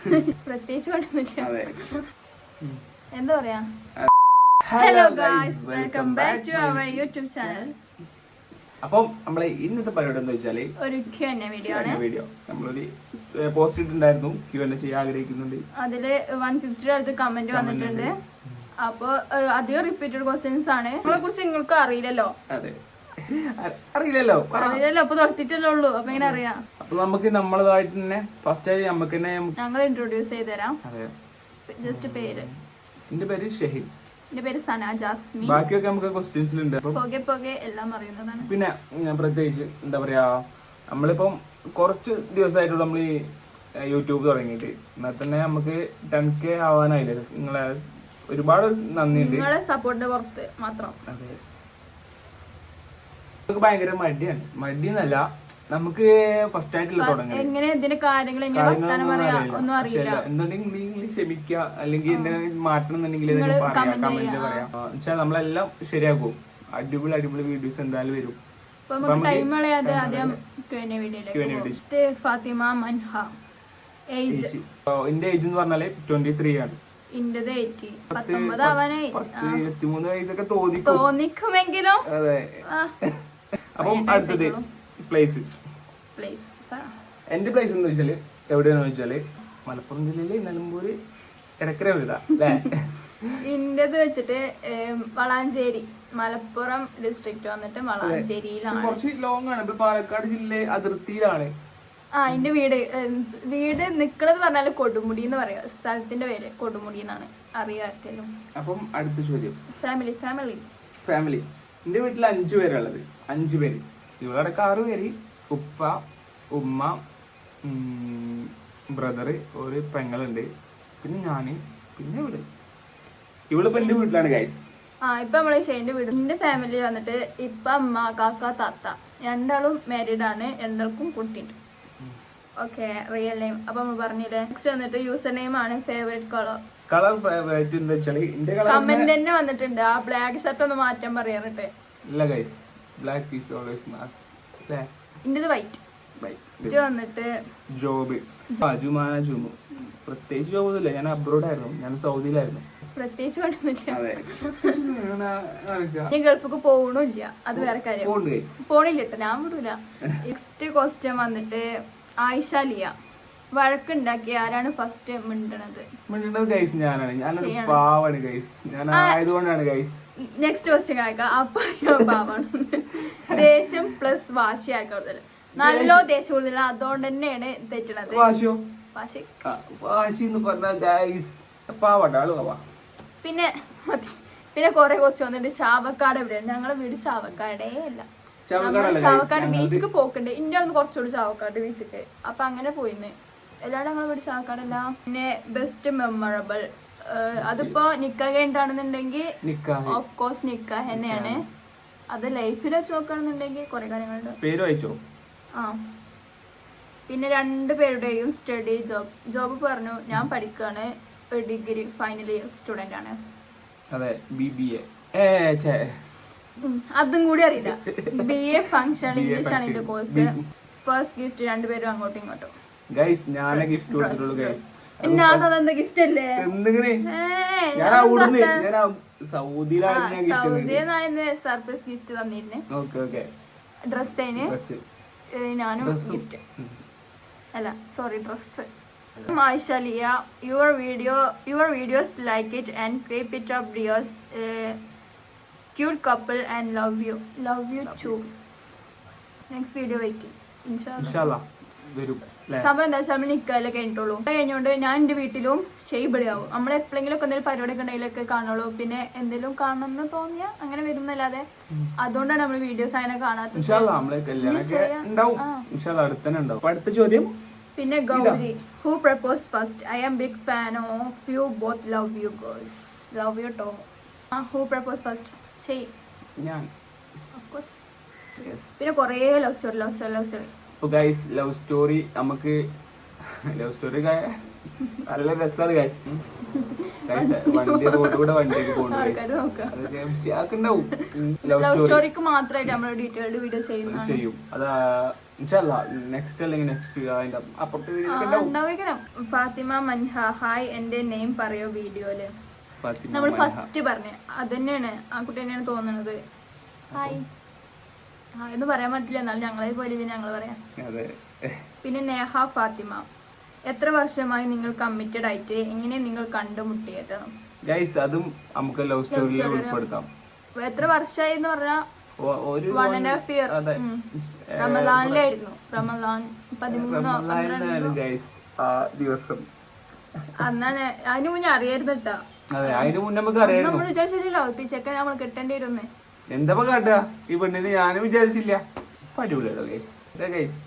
പ്രത്യേകിച്ച് പണിയൊന്നുമില്ല അതെ. എന്താ പറയാ? Hello guys welcome back to our YouTube channel അപ്പം നമ്മളെ ഇന്നത്തെ പരിപാടി എന്താ വെച്ചാൽ ഒരു ക്യു എൻ വീഡിയോ ആണ്. വീഡിയോ നമ്മളൊരു പോസ്റ്റ് ക്യൂ ചെയ്യാൻ ആഗ്രഹിക്കുന്നുണ്ട്. അതിൽ വൺ ഫിഫ്റ്റിയുടെ അടുത്ത് കമന്റ് വന്നിട്ടുണ്ട്. അപ്പൊ ഏഹ്, അധികം റിപ്പീറ്റഡ് ക്വസ്റ്റ്യൻസ് ആണ്. നമ്മളെ കുറിച്ച് നിങ്ങൾക്ക് അറിയില്ലല്ലോ. അറിയില്ലല്ലോ. അറിയില്ലല്ലോ. അപ്പൊ തുടത്തിട്ടല്ലേ ഉള്ളൂ. അപ്പൊ എങ്ങനെ അറിയാം? അപ്പൊ നമുക്ക് നമ്മളതായിട്ട് തന്നെ ഫസ്റ്റ് ആയി നമുക്ക് തന്നെ ഞങ്ങൾ ഇൻട്രൊഡ്യൂസ് ചെയ്ത് തരാം അതെ. ജസ്റ്റ് പേര്. എന്റെ പേര് ഷെഹിൻ. എന്റെ പേര് സന ജാസ്മി ബാക്കിയൊക്കെ നമുക്ക് ക്വസ്റ്റ്യൻസിലുണ്ട് ഉണ്ട് പോകെ പോകെ എല്ലാം അറിയുന്നതാണ്. പിന്നെ പ്രത്യേകിച്ച് എന്താ പറയാ നമ്മളിപ്പം കുറച്ച് ദിവസമായിട്ടുള്ള നമ്മൾ ഈ യൂട്യൂബ് തുടങ്ങിയിട്ട്. എന്നാൽ തന്നെ നമുക്ക് ടെൻ കെ ആവാനായില്ലേ? നിങ്ങളെ ഒരുപാട് നന്ദിയുണ്ട്. നിങ്ങളെ സപ്പോർട്ടിന്റെ പുറത്ത് മാത്രം. അതെ. നമുക്ക് ഭയങ്കര മടിയാണ്. മടിയെന്നല്ല നമുക്ക് ഫസ്റ്റ് ആയിട്ടുള്ള തുടങ്ങി എങ്ങനെ ഇതിന്റെ കാര്യങ്ങൾ എങ്ങനെ വർത്താനം പറയാ? ഒന്നും അറിയില്ല. എന്നുണ്ടെങ്കിൽ നിങ്ങൾ ക്ഷമിക്കുക അല്ലെങ്കിൽ എന്തെങ്കിലും മാറ്റണം എന്നുണ്ടെങ്കിൽ പറയാം കമന്റ് പറയാം. വെച്ചാൽ നമ്മളെല്ലാം ശരിയാക്കും. അടിപൊളി അടിപൊളി വീഡിയോസ് എന്തായാലും വരും. ഫാത്തിമ മൻഹ. ഏജ് എന്റെ ഏജ് എന്ന് പറഞ്ഞാൽ ട്വന്റി ത്രീ ആണ് ഇരുപത്തിമൂന്ന് വയസ്സൊക്കെ തോന്നിക്കും. തോന്നിക്കുമെങ്കിലും. അതെ. അപ്പം അടുത്തത്. പ്ലേസ് പ്ലേസ് എന്റെ പ്ലേസ് എന്ന് വെച്ചാൽ എവിടെയാണെന്ന് വെച്ചാൽ മലപ്പുറം ജില്ലയിലെ നിലമ്പൂര് ഇടക്കര വീടാ അല്ലേ? ഇന്റത് വെച്ചിട്ട് വളാഞ്ചേരി. മലപ്പുറം ഡിസ്ട്രിക്ട് വന്നിട്ട് വളാഞ്ചേരിയിലാണ്. കുറച്ച് ലോങ് ആണ്. ഇപ്പൊ പാലക്കാട് ജില്ല അതിർത്തിയിലാണ്. ആ എന്റെ വീട് വീട് നിക്കണത് പറഞ്ഞാൽ കൊടുമുടി എന്ന് പറയാ. സ്ഥലത്തിന്റെ പേര് കൊടുമുടി എന്നാണ്. അറിയാറ്റലും അപ്പം അടുത്ത ചോദ്യം. ഫാമിലി ഫാമിലി ഫാമിലി എന്റെ വീട്ടിൽ അഞ്ചു പേരുള്ളത് അഞ്ചു പേര്. ഇവളടക്കം ആറ് പേര്. ഉപ്പ ഉമ്മ ബ്രദറ് ഒരു പെങ്ങളുണ്ട്. പിന്നെ ഞാൻ പിന്നെ ഇവൾ. ഇവളിപ്പോ എന്റെ വീട്ടിലാണ് ഗൈസ് ആ ഇപ്പൊ നമ്മൾ ഷെയിന്റെ വീട്. എന്റെ ഫാമിലി വന്നിട്ട് ഇപ്പ അമ്മ കാക്ക താത്ത രണ്ടാളും മാരീഡ് ആണ്. രണ്ടാൾക്കും കുട്ടിയുണ്ട്. ഓക്കെ റിയൽ നെയിം അപ്പൊ നമ്മൾ പറഞ്ഞില്ലേ? നെക്സ്റ്റ് വന്നിട്ട് യൂസർ നെയിം ആണ് ഫേവറേറ്റ് കളർ കളർ ഫേവറേറ്റ് എന്താ വെച്ചാൽ കമന്റ് തന്നെ വന്നിട്ടുണ്ട്. ആ ബ്ലാക്ക് ഷർട്ട് ഒന്ന് മാറ്റാൻ പറയാറുണ്ട് ഇല്ല guys black is always mass അല്ലേ? ഇന്റത് വൈറ്റ് വന്നിട്ട് ജോബ്. അജുമാന ജുമാന ജുമു. പ്രത്യേകിച്ച് ജോബ് ഒന്നുമില്ല. ഞാൻ അബ്രോഡ് ആയിരുന്നു. ഞാൻ സൗദിയിലായിരുന്നു. പ്രത്യേകിച്ച് പണിയൊന്നുമില്ല. അതെ. ഞാൻ ഗൾഫിക്ക് പോകണില്ല അത് വേറെ കാര്യം. പോണില്ല കേട്ടോ ഞാൻ വിടൂല. നെക്സ്റ്റ് ക്വസ്റ്റ്യൻ വന്നിട്ട് ആയിഷ ലിയ. വഴക്കുണ്ടാക്കി ആരാണ് ഫസ്റ്റ് മിണ്ടണത്? മിണ്ടുന്നത് ഗൈസ് ഞാനാണ്. ഞാനൊരു പാവാണ് ഗൈസ് ഞാൻ ആയതുകൊണ്ടാണ് ഗൈസ് നെക്സ്റ്റ് ക്വസ്റ്റ്യൻ കേൾക്കാം. അപ്പൊ പാവാണ്. ദേഷ്യം പ്ലസ് വാശി കൂടുതൽ നല്ലോ ദേഷ്യം. കൂടുതൽ അതുകൊണ്ട് തന്നെയാണ് തെറ്റണത്. വാശിയോ? വാശി. ആ, വാശി എന്ന് പറഞ്ഞാൽ ഗൈസ് പാവാട്ട ആൾ പാവാ. പിന്നെ പിന്നെ കുറെ ക്വസ്റ്റ്യൻ വന്നിട്ട് ചാവക്കാട് എവിടെയാണ്? ഞങ്ങളെ വീട് ചാവക്കാടേ അല്ല. ചാവക്കാട് ബീച്ചിക്ക് പോക്കുണ്ട്. അവിടെ കുറച്ചുകൂടി ചാവക്കാട് ബീച്ചിക്ക് അപ്പൊ അങ്ങനെ പോയിന്ന്. എല്ലാവരും ഞങ്ങൾ പഠിച്ച ആൾക്കാരല്ല. പിന്നെ ബെസ്റ്റ് മെമ്മറബിൾ അതിപ്പോ നിക്ക കഴിഞ്ഞിട്ടാണെന്നുണ്ടെങ്കിൽ ഓഫ് കോഴ്സ് നിക്ക തന്നെയാണ്. അത് ലൈഫിൽ വെച്ച് നോക്കുകയാണെന്നുണ്ടെങ്കിൽ കുറെ കാര്യങ്ങളുണ്ട്. പേര് വായിച്ചോ? ആ. പിന്നെ രണ്ട് പേരുടെയും സ്റ്റഡി ജോബ് ജോബ് പറഞ്ഞു. ഞാൻ പഠിക്കുകയാണ് ഡിഗ്രി ഫൈനൽ ഇയർ സ്റ്റുഡന്റ് ആണ്. അതെ ബി ബി എ അതും കൂടി അറിയില്ല. ബി എ ഫംഗ്ഷൻ ഇംഗ്ലീഷ് ആണ് ഇതിന്റെ കോഴ്സ് ഫസ്റ്റ് ഗിഫ്റ്റ് രണ്ടുപേരും അങ്ങോട്ടും ഇങ്ങോട്ടും. ഗൈസ് ഞാൻ ഗിഫ്റ്റ് കൊടുത്തിട്ടുള്ളൂ ഗൈസ് ഗിഫ്റ്റ് അല്ലേ? ഞാൻ അവിടുന്ന് ഞാൻ സർപ്രൈസ് ഗിഫ്റ്റ് തന്നിരുന്നു. ഓക്കെ ഓക്കെ ഡ്രസ് അതിന് ഡ്രസ് ഞാനും ഗിഫ്റ്റ് അല്ല sorry dress മായിഷലിയ your video your videos like it and keep it up dears cute couple and love you love you too next video ഇൻഷാല്ല വരും. സംഭവം എന്താ വെച്ചാൽ നമ്മൾ നിൽക്കാല്ലേ കഴിഞ്ഞിട്ടുള്ളൂ. കഴിഞ്ഞോണ്ട് ഞാൻ എന്റെ വീട്ടിലും ഷെയ്ബിടാവും നമ്മൾ എപ്പോഴെങ്കിലും ഒക്കെ എന്തെങ്കിലും പരിപാടി ഉണ്ടെങ്കിലൊക്കെ കാണുള്ളൂ. പിന്നെ എന്തെങ്കിലും കാണണമെന്ന് തോന്നിയാൽ അങ്ങനെ വരുന്നല്ലാതെ അതുകൊണ്ടാണ് നമ്മൾ വീഡിയോസ് അങ്ങനെ കാണാത്തത്. അടുത്ത് ചോദ്യം? പിന്നെ Gauri who propose first I am big fan of you both love you girls love you too who propose first ചെയ് ഞാൻ. പിന്നെ കുറേ love story love story love story അപ്പൊ ഗൈസ് ലവ് സ്റ്റോറി നമുക്ക് ലവ് സ്റ്റോറി നല്ല രസമാണ് guys guys വണ്ടി road കൂടെ വണ്ടിക്ക് പോകുന്നു ആൾക്കാർ നോക്കുക അതൊക്കെ ഉണ്ടാവും. ലവ് സ്റ്റോറിക്ക് മാത്രമായിട്ട് നമ്മൾ ഡീറ്റെയിൽഡ് വീഡിയോ ചെയ്യും. അതാ നെക്സ്റ്റ് അല്ലെങ്കിൽ നെക്സ്റ്റ് അതിന്റെ അപ്പുറത്തെ ഫാത്തിമ മൻഹ ഹായ് എന്റെ നെയിം പറയോ വീഡിയോയിൽ? നമ്മൾ ഫസ്റ്റ് ഫസ്റ്റ് അത് അതന്നെയാണ് ആ കുട്ടി തന്നെയാണ് തോന്നുന്നത് ഹായ് എന്ന് പറയാൻ പറ്റില്ല. എന്നാലും ഞങ്ങളെ പോലെ പിന്നെ ഞങ്ങൾ പറയാം. പിന്നെ നേഹ ഫാത്തിമ. എത്ര വർഷമായി നിങ്ങൾ കമ്മിറ്റഡ് ആയിട്ട്? എങ്ങനെ നിങ്ങൾ കണ്ടുമുട്ടിയത്? ഗൈസ് അതും നമുക്ക് ലവ് സ്റ്റോറിയിൽ. ഉൾപ്പെടുത്താം. എത്ര വർഷമായി എന്ന് പറഞ്ഞാൽ വൺ ആൻഡ് ഹാഫ് ഇയർ അതെ. റമദാനിലായിരുന്നു. റമദാൻ പതിമൂന്നോ ഗൈസ് ആ ദിവസം. അന്നാണ്. അതിന് മുന്നേ അറിയായിരുന്നു കേട്ടോ അതെ അതിന് മുന്നേ നമുക്ക് അറിയായിരുന്നു. നമ്മൾ വിചാരിച്ചില്ലല്ലോ ചെക്കൻ നമ്മൾ കെട്ടേണ്ടി വരുന്നേ എന്താ കാട്ടുക ഈ പെണ്ണിന് ഞാനും വിചാരിച്ചില്ല. അടിപൊളിയാട്ടോ ഗൈസ് ഗൈസ്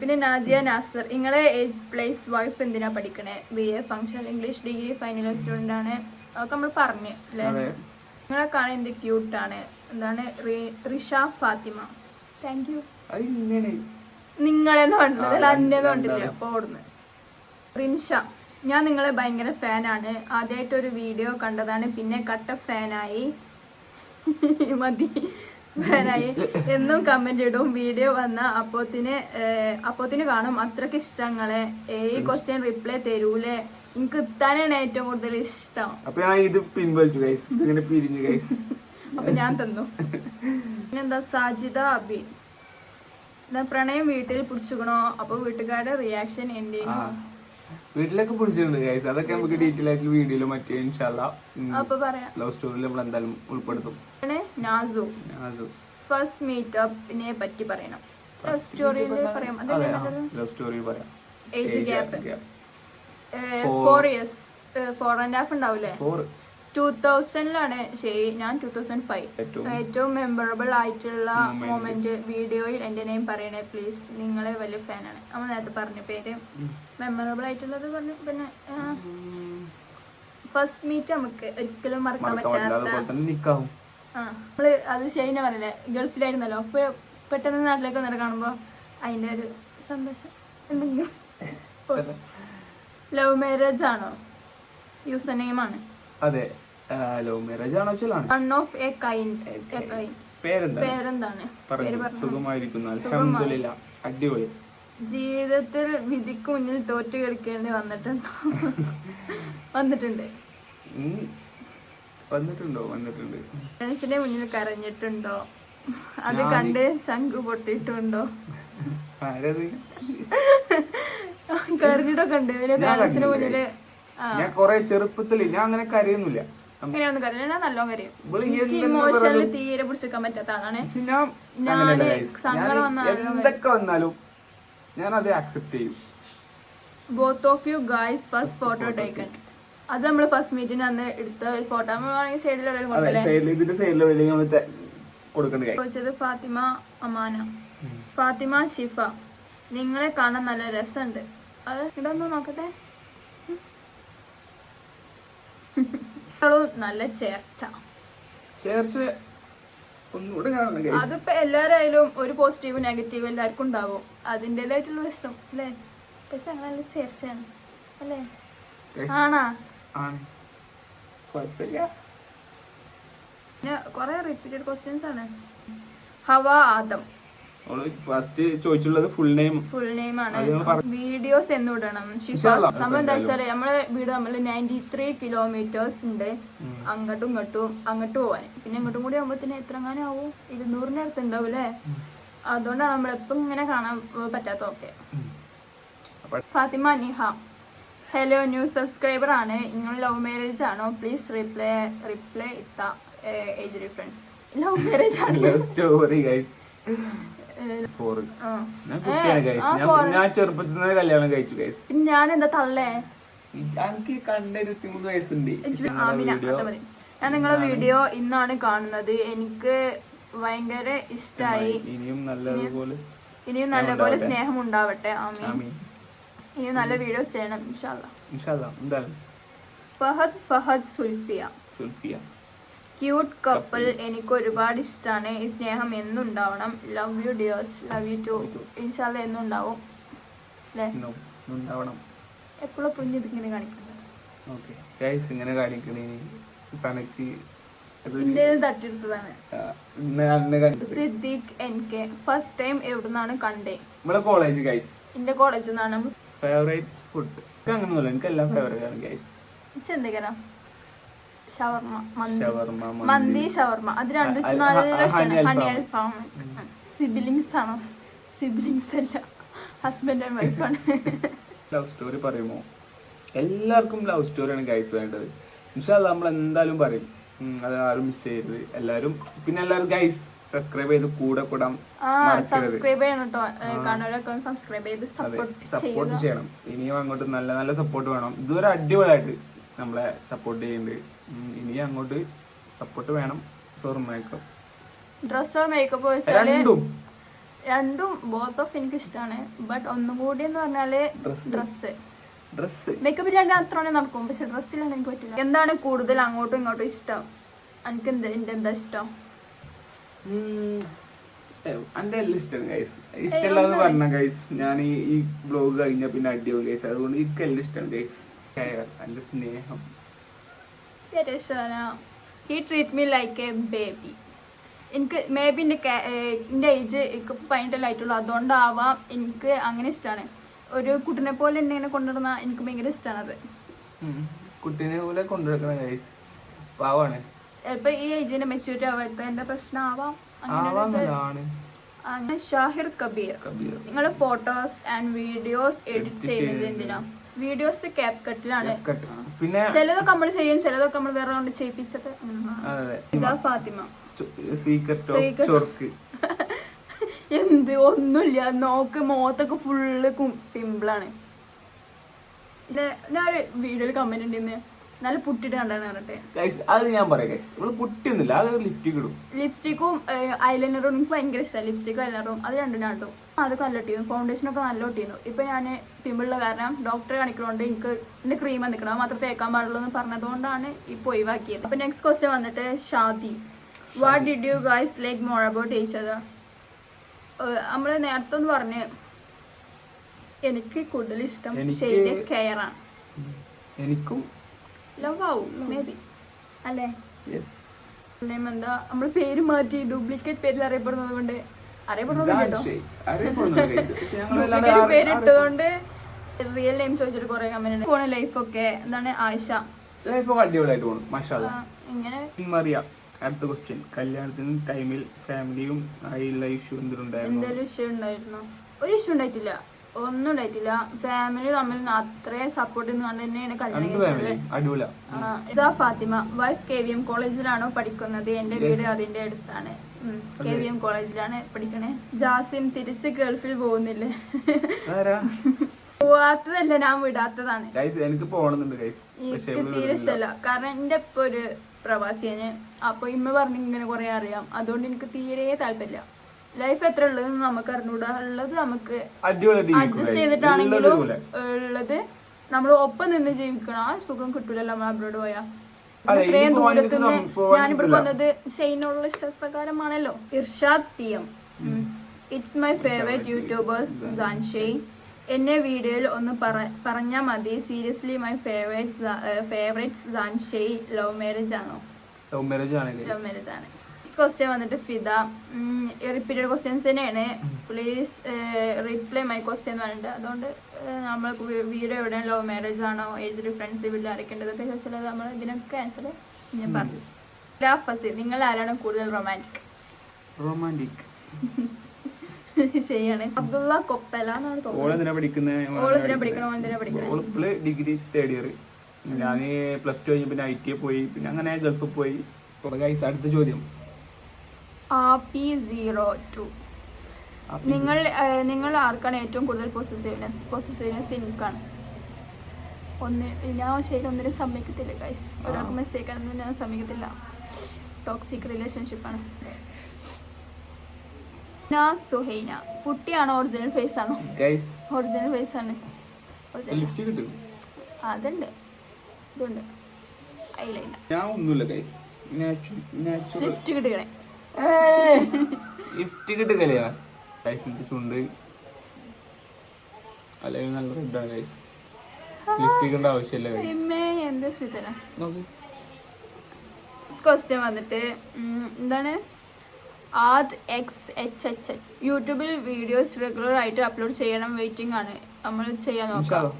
പിന്നെ നാജിയ നാസർ നിങ്ങളെ ഏജ് പ്ലേസ് വൈഫ് എന്തിനാ പഠിക്കണേ? B A function English degree final student ആണ്. അതൊക്കെ നമ്മൾ പറഞ്ഞു അല്ലേ? നിങ്ങളെ കാണാൻ എന്ത് ആണ്. എന്താണ്? റിഷ ഫാത്തിമ. താങ്ക് യു നിങ്ങളെന്ന് പറഞ്ഞത് അന്നെന്ന്. കണ്ടില്ല അപ്പൊ ഓടുന്നു. റിൻഷ. ഞാൻ നിങ്ങളെ ഭയങ്കര ഫാനാണ്. ആദ്യമായിട്ട് ഒരു വീഡിയോ കണ്ടതാണ്. പിന്നെ കട്ട ഫാനായി. മതി. ഫാനായി. എന്നും കമന്റ് ഇടും. വീഡിയോ വന്ന അപ്പോത്തിന് അപ്പോത്തിന് കാണും. അത്രയ്ക്ക് ഇഷ്ടങ്ങളെ. ഈ ക്വസ്റ്റ്യൻ റിപ്ലൈ തരൂലേ. എനിക്ക് ഇത്താനാണ് ഏറ്റവും കൂടുതൽ ഇഷ്ടം. അപ്പൊ ഞാൻ ഇത് പിൻവലിച്ചു ഗൈസ് ഇങ്ങനെ പിരിഞ്ഞു ഗൈസ് അപ്പൊ ഞാൻ തന്നു. പിന്നെന്താ? സാജിദ അബി. പ്രണയം വീട്ടിൽ പിടിച്ചുക്കണോ? അപ്പൊ വീട്ടുകാരുടെ റിയാക്ഷൻ എന്തെങ്കിലും വീട്ടിലൊക്കെ പിടിച്ചിട്ടുണ്ട് ഗൈസ് അതൊക്കെ നമുക്ക് ഡീറ്റെയിൽ ആയിട്ട് വീഡിയോയിൽ മറ്റേ ഇൻഷാല്ല ലവ് സ്റ്റോറിയിൽ നമ്മൾ എന്തായാലും ഉൾപ്പെടുത്തും. നാസു. ഫസ്റ്റ് മീറ്റപ്പിനെ പറ്റി പറയണം. ലവ് സ്റ്റോറിയിൽ പറയാം. ലവ് പറയാം. Age gap. Four years four and half ഉണ്ടാവില്ലേ. ടൂ തൗസൻഡിലാണ് ശരി ഞാൻ ടൂ തൗസൻഡ് ഫൈവ് ഏറ്റവും മെമ്മറബിൾ ആയിട്ടുള്ള മൊമെന്റ് വീഡിയോയിൽ എന്റെ നെയിം പറയണേ പ്ലീസ് നിങ്ങളെ വലിയ ഫാനാണ് നമ്മൾ നേരത്തെ പറഞ്ഞ പേര്. മെമ്മറബിൾ ആയിട്ടുള്ളത് പറഞ്ഞു പിന്നെ ഫസ്റ്റ് മീറ്റ് നമുക്ക് ഒരിക്കലും മറക്കാൻ പറ്റാത്ത നമ്മൾ അത് ഷെയ്ന പറഞ്ഞില്ലേ ഗൾഫിലായിരുന്നല്ലോ. അപ്പൊ പെട്ടെന്ന് നാട്ടിലേക്ക് വന്നിട്ട് കാണുമ്പോ അതിന്റെ ഒരു സന്തോഷം. എന്തെങ്കിലും ലവ് മാരേജ് ആണോ? യൂസർ നെയിം ആണ്. അതെ. ലവ് മാരേജ് ആണോ വെച്ചാലാണ് one of a kind a kind പേരെന്താ പേരെന്താണ്? പേര് പറഞ്ഞു? പറഞ്ഞു സുഖമായിരിക്കുന്നു. സുഖമായി. അൽഹംദുലില്ലാ. അടിപൊളി. ജീവിതത്തിൽ വിധിക്ക് മുന്നിൽ തോറ്റു കളിക്കേണ്ടി വന്നിട്ടുണ്ടോ? വന്നിട്ടുണ്ട്. ഉം. വന്നിട്ടുണ്ടോ? വന്നിട്ടുണ്ട്. ഫ്രണ്ട്സിന്റെ മുന്നിൽ കരഞ്ഞിട്ടുണ്ടോ? അത് ഞാൻ കണ്ട് ചങ്ക് പൊട്ടിയിട്ടുണ്ടോ? ആരത്? കരഞ്ഞിട്ടൊക്കെ ഉണ്ട്. പിന്നെ ഞാൻ മുന്നിൽ guys. ഞാൻ കൊറേ ചെറുപ്പത്തിൽ ഞാൻ അങ്ങനെ കരയൊന്നുമില്ല. അങ്ങനെയൊന്നും കരയില്ല ഞാൻ നല്ലോണം കരയും. എനിക്ക് എന്തെന്ന് തീരെ പിടിച്ചെടുക്കാൻ ഞാൻ സങ്കടം എന്തൊക്കെ വന്നാലും ഞാൻ അത് ചെയ്യും. Both of you guys first photo taken അത് നമ്മൾ ഫസ്റ്റ് മീറ്റിന് അന്ന് എടുത്ത ഒരു ഫോട്ടോ ചോദിച്ചത് ഫാത്തിമ അമാന. ഫാത്തിമ ഷിഫ. നിങ്ങളെ കാണാൻ നല്ല രസമുണ്ട്. അത് ഇടൊന്നും നോക്കട്ടെ? നല്ല ചേർച്ച. ചേർച്ച. അതിപ്പോ എല്ലാരായാലും ഒരു പോസിറ്റീവ് നെഗറ്റീവ് എല്ലാവർക്കും ഉണ്ടാവും. അതിന്റെതായിട്ടുള്ള പ്രശ്നം അല്ലേ? പക്ഷെ അങ്ങനെ നല്ല ചേർച്ചയാണ് അല്ലേ? ആണാ? പിന്നെ കൊറേ റിപ്പീറ്റഡ് ക്വസ്റ്റ്യൻസ് ആണ്. ഹവാ ആദം. ഫസ്റ്റ് ചോദിച്ചുള്ളത് ഫുൾ നെയിം ഫുൾ നെയിം ആണ്. വീഡിയോസ് എന്ന് വിടണം. സംഭവം എന്താ വെച്ചാൽ നമ്മളെ വീട് നമ്മൾ നയന്റി ത്രീ കിലോമീറ്റേഴ്സ് ഉണ്ട്. അങ്ങോട്ടും ഇങ്ങോട്ടും അങ്ങോട്ട് പോവാൻ. പിന്നെ ഇങ്ങോട്ടും കൂടി ആകുമ്പോഴത്തേന് എത്ര എങ്ങാനും ആവും? ഇരുന്നൂറിന്റെ അടുത്ത് ഉണ്ടാവും അല്ലേ അതുകൊണ്ടാണ് നമ്മളെപ്പം ഇങ്ങനെ കാണാൻ പറ്റാത്ത okay Fathima Niha. Hello new subscriber ആണ്. നിങ്ങൾ ലവ് മാരേജ് ആണോ? പ്ലീസ് റിപ്ലൈ റിപ്ലൈ ഇത്ത ഏജ് ഡിഫറൻസ് ലവ് മാരേജ് ആണ്? സ്റ്റോറി ഗൈസ് ആ. ഞാൻ കുട്ടിയാണ് ഗൈസ് ഞാൻ. ഞാൻ ചെറുപ്പത്തിൽ നിന്ന് കല്യാണം കഴിച്ചു പിന്നെ ഞാൻ എന്താ തള്ളേ എനിക്ക് കണ്ട ഇരുപത്തിമൂന്ന് വയസ്സുണ്ട്. ഞാൻ നിങ്ങളെ വീഡിയോ ഇന്നാണ് കാണുന്നത്. എനിക്ക് ഭയങ്കര ഇഷ്ടായി. ഇനിയും നല്ലതുപോലെ ഇനിയും നല്ലപോലെ സ്നേഹം ഉണ്ടാവട്ടെ. ആമീൻ. ഇനിയും നല്ല വീഡിയോസ് ചെയ്യണം ഇൻഷാല്ല ഇൻഷാല്ലാ എന്തായാലും ഫഹദ് ഫഹദ് സുൽഫിയ. സുൽഫിയ. ക്യൂട്ട് കപ്പിൾ എനിക്ക് ഒരുപാട് ഇഷ്ടമാണ് ഈ സ്നേഹം എന്നും ഉണ്ടാവണം love you dears love you too ഇൻഷാല്ല എന്നും ഉണ്ടാവും അല്ലേ നോ, ഉണ്ടാവണം എപ്പോഴും പുഞ്ഞ് ഇതിങ്ങനെ കാണിക്കുന്നത് ഓക്കെ ഗൈസ് ഇങ്ങനെ കാണിക്കണേന് Sanak Siddique N K. First time എവിടുന്നാണ് കണ്ടേ? നമ്മളെ കോളേജ് ഗൈസ് എന്റെ കോളേജിൽ നിന്നാണ് ഫേവറേറ്റ് ഫുഡ് അങ്ങനെ എനിക്ക് എല്ലാം ഫേവറേറ്റ് ആണ് ഗൈസ് ചെന്തിക്കര ഷവർമ മന്തി. അത് രണ്ടു ആ, നല്ല ആ, ഹണി ഇഷ്ടമാണ് ഹണി അൽഫാം. അൽഫാം സിബിലിങ്സ് ആണോ. സിബിലിങ്സ് അല്ല. ഹസ്ബൻഡ് ആൻഡ് വൈഫാണ് ലവ് സ്റ്റോറി പറയുമോ? എല്ലാവർക്കും ലവ് സ്റ്റോറിയാണ് ഗൈസ് വേണ്ടത്. ഇൻഷാല്ല നമ്മൾ എന്തായാലും പറയും. അത് ആരും മിസ് ചെയ്യരുത്. എല്ലാവരും പിന്നെ എല്ലാവരും ഗൈസ് സബ്സ്ക്രൈബ് ചെയ്ത് കൂടെ കൂടാം സബ്സ്ക്രൈബ് ചെയ്യണം കേട്ടോ സബ്സ്ക്രൈബ് ചെയ്ത് സപ്പോർട്ട് സപ്പോർട്ട് ചെയ്യണം. ഇനിയും അങ്ങോട്ട് നല്ല നല്ല സപ്പോർട്ട് വേണം. ഇതുവരെ അടിപൊളിയായിട്ട് നമ്മളെ സപ്പോർട്ട് ചെയ്യുന്നുണ്ട് ഉം, ഇനിയും അങ്ങോട്ട് സപ്പോർട്ട് വേണം സോറും ഡ്രസ് ഓർ മേക്കപ്പ് രണ്ടും. രണ്ടും ബോത്ത് ഓഫ് എനിക്ക് ഇഷ്ടമാണ് ബട്ട് ഒന്നും കൂടി എന്ന് പറഞ്ഞാൽ ഡ്രസ് ഡ്രസ്സ് ഡ്രസ്സ് മേക്കപ്പ് ഇല്ലാണ്ട് അത്ര നടക്കും. പക്ഷെ ഡ്രസ്സിലാണ് എനിക്ക് പറ്റില്ല. എന്താണ് കൂടുതൽ അങ്ങോട്ടും ഇങ്ങോട്ടും ഇഷ്ടം? എനിക്ക് എന്താ എന്റെ എന്താ ഇഷ്ടം എന്റെ എല്ലാം ഇഷ്ടമാണ് ഗൈസ് ഇഷ്ടമല്ലാന്ന് പറഞ്ഞ ഗൈസ് ഞാൻ ഈ ബ്ലോഗ് കഴിഞ്ഞ പിന്നെ അടിപൊളി ഗൈസ് അതുകൊണ്ട് എനിക്ക് എല്ലാം ഇഷ്ടം ഗൈസ് എന്റെ സ്നേഹം. He treat me like a baby എനിക്ക് മേ ബി എന്റെ എന്റെ ഏജ് എനിക്ക് പതിനെട്ടല്ലായിട്ടുള്ളൂ അതുകൊണ്ടാവാം എനിക്ക് അങ്ങനെ ഇഷ്ടമാണ് ഒരു കുട്ടിനെ പോലെ എന്നെ ഇങ്ങനെ കൊണ്ടുവരുന്ന എനിക്ക് ഭയങ്കര ഇഷ്ടമാണ് അത്. കുട്ടിനെ പോലെ കൊണ്ടുവരണം ഗൈസ് പാവാണ്. ചിലപ്പോൾ ഈ ഏജിന്റെ മെച്യൂരിറ്റി ആവാത്ത എന്റെ പ്രശ്നമാവാം അങ്ങനെ ഷാഹിർ കബീർ. നിങ്ങളുടെ ഫോട്ടോസ് ആൻഡ് വീഡിയോസ് എഡിറ്റ് ചെയ്യുന്നത് ചെയ്യുന്നത് എന്തിനാ? വീഡിയോസ് ക്യാപ് കട്ടിലാണ് പിന്നെ ചിലതൊക്കെ നമ്മൾ ചെയ്യും ചിലതൊക്കെ നമ്മൾ വേറെ കൊണ്ട് ചെയ്യിപ്പിച്ചത്. ഇതാ ഫാത്തിമ. സീക്രട്ട്. ചൊർക്ക് എന്ത്? ഒന്നുമില്ല. നോക്ക് മുഖത്തൊക്കെ ഫുള്ള് പിമ്പിളാണ് ഞാൻ വീഡിയോയിൽ കമന്റ് ഉണ്ടെന്ന് നല്ല പുട്ടിട്ട് കണ്ടാണ് പറഞ്ഞിട്ട്. ഗൈസ് അത് ഞാൻ പറയാം ഗൈസ് പൊട്ടിയൊന്നുമില്ല അത് ലിപ്സ്റ്റിക് ഇടും. ലിപ്സ്റ്റിക്കും ഐലൈനറും എനിക്ക് ഭയങ്കര ഇഷ്ടമാണ് ലിപ്സ്റ്റിക്കും ഐലൈനറും അത് രണ്ടും രണ്ടും അതൊക്കെ നല്ല ഒട്ടിയിരുന്നു. ഫൗണ്ടേഷനൊക്കെ നല്ല ഒട്ടിയിരുന്നു. ഇപ്പൊ ഞാൻ പിമ്പിളുള്ള കാരണം ഡോക്ടറെ കാണിക്കണോണ്ട് എനിക്ക് എന്റെ ക്രീം നിൽക്കണം അത് മാത്രം തേക്കാൻ പാടുള്ളൂ എന്ന് പറഞ്ഞതുകൊണ്ടാണ് ഇപ്പൊ ഒഴിവാക്കിയത്. അപ്പൊ നെക്സ്റ്റ് ക്വസ്റ്റ്യൻ വന്നിട്ട് Shadi. What did you guys like more about each other നമ്മൾ നേരത്തെ ഒന്ന് പറഞ്ഞ്. എനിക്ക് കൂടുതൽ ഇഷ്ടം ഷെയ്ഡ് കെയർ ആണ്. എനിക്കും ലവ് ആവും മേ ബി അല്ലേ? നെയിം എന്താ നമ്മൾ പേര് മാറ്റി ഡ്യൂപ്ലിക്കേറ്റ് പേരിൽ അറിയപ്പെടുന്നത് കൊണ്ട് അറിയപ്പെടുന്നത് കേട്ടോ ഡ്യൂപ്ലിക്കേറ്റ് പേര് ഇട്ടതുകൊണ്ട് റിയൽ നെയിം ചോദിച്ചിട്ട് കുറെ കമന്റ് ഉണ്ട്. പോണ ലൈഫൊക്കെ എന്താണ് ആയിഷ? ലൈഫ് അടിപൊളിയായിട്ട് പോകും മഷാല ഇങ്ങനെ. മറിയ അടുത്ത ക്വസ്റ്റ്യൻ കല്യാണത്തിന് ടൈമിൽ ഫാമിലിയും ആയുള്ള ഇഷ്യൂ എന്തിനുണ്ടായിരുന്നു എന്തെങ്കിലും ഇഷ്യൂ ഉണ്ടായിരുന്നോ? ഒരു ഇഷ്യൂ ഉണ്ടായിട്ടില്ല. ഒന്നും ഉണ്ടായിട്ടില്ല. ഫാമിലി തമ്മിൽ അത്രയും സപ്പോർട്ട് കൊണ്ട് തന്നെയാണ് കല്യാണം കഴിച്ചത്. Fathima. Wife K V M കോളേജിലാണോ പഠിക്കുന്നത്? എന്റെ വീട് അതിന്റെ അടുത്താണ്. കെ വി എം കോളേജിലാണ് പഠിക്കണേ. ജാസിം തിരിച്ച് ഗൾഫിൽ പോകുന്നില്ലേ? പോവാത്തതല്ല ഞാൻ വിടാത്തതാണ്. എനിക്ക് എനിക്ക് തീരെ ഇഷ്ടമല്ല കാരണം എന്റെ ഇപ്പൊ ഒരു പ്രവാസിയാണ്. അപ്പൊ ഇമ്മ പറഞ്ഞിങ്ങനെ കൊറേ കുറെ അറിയാം. അതുകൊണ്ട് എനിക്ക് തീരെ താല്പര്യമില്ല. ലൈഫ് എത്ര ഉള്ളതെന്ന് നമുക്ക് അറിഞ്ഞൂടാ ഉള്ളത് നമുക്ക് അഡ്ജസ്റ്റ് ചെയ്തിട്ടാണെങ്കിലും ഉള്ളത് നമ്മൾ ഒപ്പം നിന്ന് ജീവിക്കണം. ആ സുഖം കിട്ടൂലല്ലോ നമ്മൾ അബ്രോഡ് പോയാ. ഇത്രയും ദൂരത്തിന് പോവാൻ ദൂരത്ത് നിന്ന് ഞാനിവിടെ വന്നത് ഷെയ്നുള്ള ഇഷ്ടപ്രകാരമാണല്ലോ. Irshad T M. It's my favourite YouTubers Janshey എന്നെ വീഡിയോയിൽ ഒന്ന് പറഞ്ഞാൽ മതി. Seriously my favourite favourite Janshey love marriage ആണോ? ലവ് മാരേജ് ആണ് ലവ് മാരേജ് ആണ്. ക്വസ്റ്റ്യൻ വന്നിട്ട് ഫിദ. റിപ്പീറ്റഡ് ക്വസ്റ്റ്യൻസ് തന്നെയാണ്. പ്ലീസ് റിപ്ലൈ മൈ ക്വസ്റ്റ്യൻ എന്ന് പറഞ്ഞിട്ട്. അതുകൊണ്ട് നമ്മൾ വീഡിയോ എവിടെ? ലവ് മാരേജ് ആണോ? ഏജ് ഡിഫറൻസ് വീട്ടിൽ അരക്കേണ്ടതൊക്കെ ചോദിച്ചാൽ നമ്മൾ ഇതിനൊക്കെ ആൻസർ ഞാൻ പറഞ്ഞു. ലാഫസി നിങ്ങൾ ആരാണ് കൂടുതൽ റൊമാന്റിക് റൊമാന്റിക് ശരിയാണ്. അബ്ദുള്ള കൊപ്പല എന്നാണ് പഠിക്കുന്നത് ഡിഗ്രി തേർഡ് ഇയർ ഞാൻ പ്ലസ് ടു കഴിഞ്ഞ് പിന്നെ ഐ ടി പോയി. പിന്നെ അങ്ങനെ ഗൾഫിൽ പോയി. അടുത്ത ചോദ്യം. ആർ പി സീറോ ടു നിങ്ങൾ നിങ്ങൾ ആർക്കാണ് ഏറ്റവും കൂടുതൽ പോസിറ്റീവ്നെസ് പോസിറ്റീവ്നെസ് എനിക്കാണ്. ഒന്ന് ഞാൻ ശരി ഒന്നിനും സമ്മതിക്കത്തില്ല ഗൈസ് ഒരാൾക്ക് മെസ്സേജ് ആണെന്ന് ഞാൻ സമ്മതിക്കത്തില്ല. ടോക്സിക് റിലേഷൻഷിപ്പാണ് ഞാൻ സുഹൈന. കുട്ടിയാണോ ഒറിജിനൽ ഫേസ് ആണോ? ഒറിജിനൽ ഫേസ് ആണ്. അതുണ്ട്. ഇതുണ്ട്. ഐലൈനർ ഞാൻ ഒന്നുമില്ല ഗൈസ് നാച്ചുറൽ ലിപ്സ്റ്റിക് ഇടുകണേ ഗൈസിന്റെ ചുണ്ട്. അല്ലെങ്കിൽ നല്ല റെഡാണ് ഗൈസ് ലിഫ്റ്റ് കിട്ടേണ്ട ആവശ്യമില്ല ക്വസ്റ്റ്യൻ വന്നിട്ട് എന്താണ്? ആദ് എക്സ് എച്ച് എച്ച് എച്ച്. യൂട്യൂബിൽ വീഡിയോസ് റെഗുലർ ആയിട്ട് അപ്ലോഡ് ചെയ്യണം വെയിറ്റിംഗ് ആണ്. നമ്മൾ ചെയ്യാൻ നോക്കാം.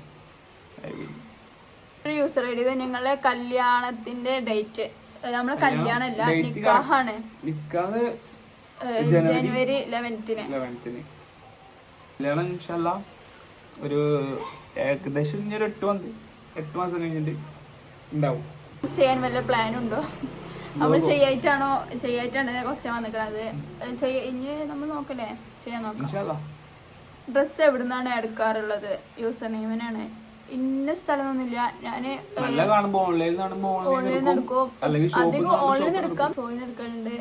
യൂസർ ഐ ഡി ഞങ്ങളുടെ കല്യാണത്തിന്റെ ഡേറ്റ് നമ്മളെ കല്യാണല്ല നിക്കാഹാണ്. നിക്കാഹ് ജനുവരി ലെവൻത്തിന് ലെവൻത്തിന് കല്യാണം ഇൻഷല്ല ഒരു ഏകദേശം ഇനി ഒരു എട്ട് മന്ത് എട്ട് മാസം കഴിഞ്ഞിട്ട് ഉണ്ടാവും ചെയ്യാൻ വല്ല പ്ലാൻ ഉണ്ടോ നമ്മൾ ചെയ്യായിട്ടാണോ ചെയ്യായിട്ടാണ് ക്വസ്റ്റ്യൻ വന്നിക്കണത്. ഇനി നമ്മൾ നോക്കല്ലേ? ചെയ്യാൻ നോക്കാം. ഡ്രസ്സ് എവിടുന്നാണ് എടുക്കാറുള്ളത്? യൂസർ നെയിമിനാണ്. ഇന്ന സ്ഥലമൊന്നുമില്ല. ഞാൻ നല്ല കാണുമ്പോ ഓൺലൈനിൽ കാണുമ്പോ ഓൺലൈനിൽ അധികം ഓൺലൈനിൽ എടുക്കാം. ഷോയിൽ എടുക്കലുണ്ട്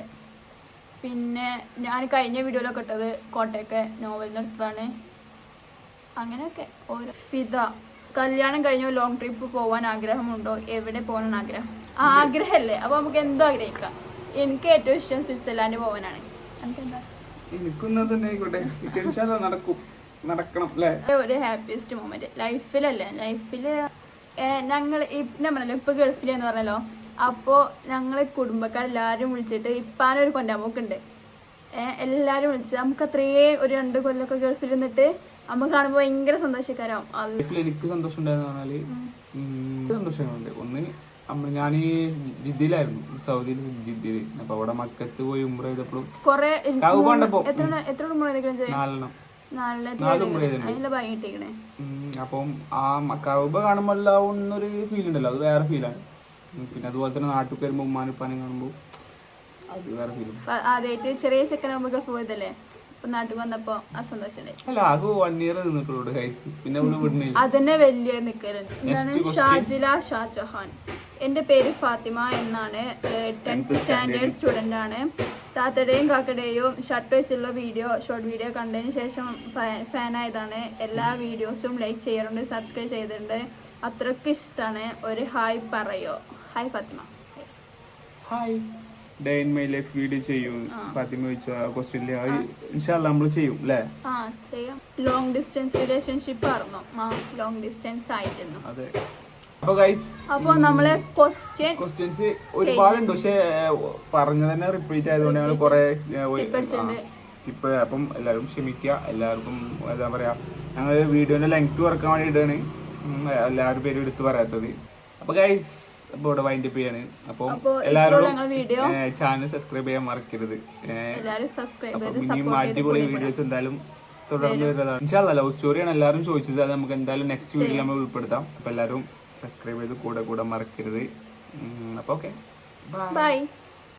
പിന്നെ ഞാൻ കഴിഞ്ഞ വീഡിയോയിലൊക്കെ ഇട്ടത് കോട്ടയൊക്കെ നോവലിൽ എടുത്തതാണ് അങ്ങനെയൊക്കെ ഓരോ. ഫിത കല്യാണം കഴിഞ്ഞ ലോങ് ട്രിപ്പ് പോവാൻ ആഗ്രഹമുണ്ടോ? എവിടെ പോകാനാണ് ആഗ്രഹം? ആഗ്രഹമല്ലേ. അപ്പൊ നമുക്ക് എന്തോ ആഗ്രഹിക്കാം. എനിക്ക് ഏറ്റവും ഇഷ്ടം സ്വിറ്റ്സർലാൻഡ് പോകാനാണ് എനിക്കെന്താ എനിക്കൊന്നും തന്നെ ആയിക്കോട്ടെ. നടക്കും. നടക്കണം അല്ലേ? ഒരു ഹാപ്പിയസ്റ്റ് മൊമെന്റ് ലൈഫിലല്ലേ? ലൈഫിൽ ഞങ്ങൾ ഞാൻ പറഞ്ഞല്ലോ ഇപ്പൊ ഗൾഫിലെന്ന് പറഞ്ഞല്ലോ. അപ്പോൾ ഞങ്ങൾ കുടുംബക്കാരെല്ലാവരും വിളിച്ചിട്ട് ഇപ്പാനൊരു കൊണ്ടാമോക്കുണ്ട് എല്ലാവരും വിളിച്ച് നമുക്ക് അത്രയേ ഒരു രണ്ട് കൊല്ലൊക്കെ ഗൾഫിൽ നിന്നിട്ട് നമുക്ക് കാണുമ്പോൾ ഭയങ്കര സന്തോഷക്കാരാവും. എനിക്ക് സന്തോഷം ഉണ്ടായെന്ന് സന്തോഷങ്ങളുണ്ട്. ഒന്ന് അമ്മ ഞാൻ ജിദ്ദിയിലായിരുന്നു. സൗദിയിൽ ജിദ്ദിയിൽ അപ്പൊ അവിടെ മക്കത്ത് പോയി ഉമ്ര ചെയ്തപ്പോഴും കൊറേ എത്ര എത്ര നാലെണ്ണം. അപ്പം ആ കൗബ കാണുമ്പോൾ ഉണ്ടാവുന്നൊരു ഫീൽ ഉണ്ടല്ലോ. അത് വേറെ ഫീലാണ് പിന്നെ അതുപോലെ തന്നെ നാട്ടിൽ വരുമ്പോൾ ഉമ്മാനുപ്പാനും കാണുമ്പോൾ അത് വേറെ ഫീലും ആദ്യമായിട്ട് ചെറിയ ഗൾഫ് പോയതല്ലേ? നാട്ടിൽ വന്നപ്പോ ആ സന്തോഷം അല്ല ആകെ വൺ ഇയർ നിന്നിട്ടുള്ളൂ ഗൈസ് പിന്നെ ഇവിടെ വിടുന്നില്ല. അതന്നെ വലിയ നിക്കലുണ്ട് എന്താണ്? ഷാജില ഷാജഹാൻ എന്റെ പേര് ഫാത്തിമ എന്നാണ്. ടെൻത്ത് സ്റ്റാൻഡേർഡ് സ്റ്റുഡന്റ് ആണ് താത്തടേയും കാക്കടേയും ഷർട്ട് വെച്ചുള്ള വീഡിയോ ഷോർട്ട് വീഡിയോ കണ്ടതിന് ശേഷം ഫാൻ ആയതാണ് എല്ലാ വീഡിയോസും ലൈക്ക് ചെയ്യാറുണ്ട് സബ്സ്ക്രൈബ് ചെയ്തിട്ടുണ്ട്. അത്രയ്ക്ക് ഇഷ്ടമാണ് ഒരു ഹായ് പറയോ. Hi Fathima. Hi day in my life video ചെയ്യും. ഫാത്തിമ ചോദിച്ച ക്വസ്റ്റ്യനിൽ ഇൻഷാല്ല നമ്മൾ ചെയ്യും അല്ലേ ആ ലോങ് ഡിസ്റ്റൻസ് റിലേഷൻഷിപ്പ് ആയിരുന്നു ആ ലോങ് ഡിസ്റ്റൻസ് ആയിരുന്നു. അതെ. അപ്പൊ ഗൈസ് അപ്പോൾ നമ്മളെ ക്വസ്റ്റ്യൻ ക്വസ്റ്റ്യൻസ് ഒരുപാടുണ്ട് പക്ഷെ പറഞ്ഞു തന്നെ റിപ്പീറ്റ് ആയതുകൊണ്ട് ഞങ്ങൾ കുറെ. സ്കിപ്പ് അപ്പം എല്ലാവരും ക്ഷമിക്കുക എല്ലാവർക്കും എന്താ പറയാ ഞങ്ങൾ വീഡിയോന്റെ ലെങ്ത് കുറയ്ക്കാൻ വേണ്ടി ഇടാണ് ഉം, എല്ലാവരും പേരും എടുത്ത് പറയാത്തത്. അപ്പൊ ഗൈസ് അപ്പൊ ഇവിടെ വൈൻഡ് അപ്പ് ചെയ്യാണ്. അപ്പോൾ അപ്പൊ എല്ലാവരും ഞങ്ങൾ വീഡിയോ ചാനൽ സബ്സ്ക്രൈബ് ചെയ്യാൻ മറക്കരുത്. ചെയ്ത് ഇനിയും അടിപൊളി വീഡിയോസ് എന്തായാലും തുടർന്ന് വരുന്നതാണ്. ഇൻഷാല്ല ലവ് സ്റ്റോറിയാണ് എല്ലാവരും ചോദിച്ചത്. അത് നമുക്ക് എന്തായാലും നെക്സ്റ്റ് വീഡിയോയിൽ നമ്മൾ ഉൾപ്പെടുത്താം. അപ്പൊ എല്ലാവരും സബ്സ്ക്രൈബ് ചെയ്ത് കൂടെ കൂടെ മറക്കരുത്. അപ്പോൾ അപ്പൊ ഓക്കെ ബൈ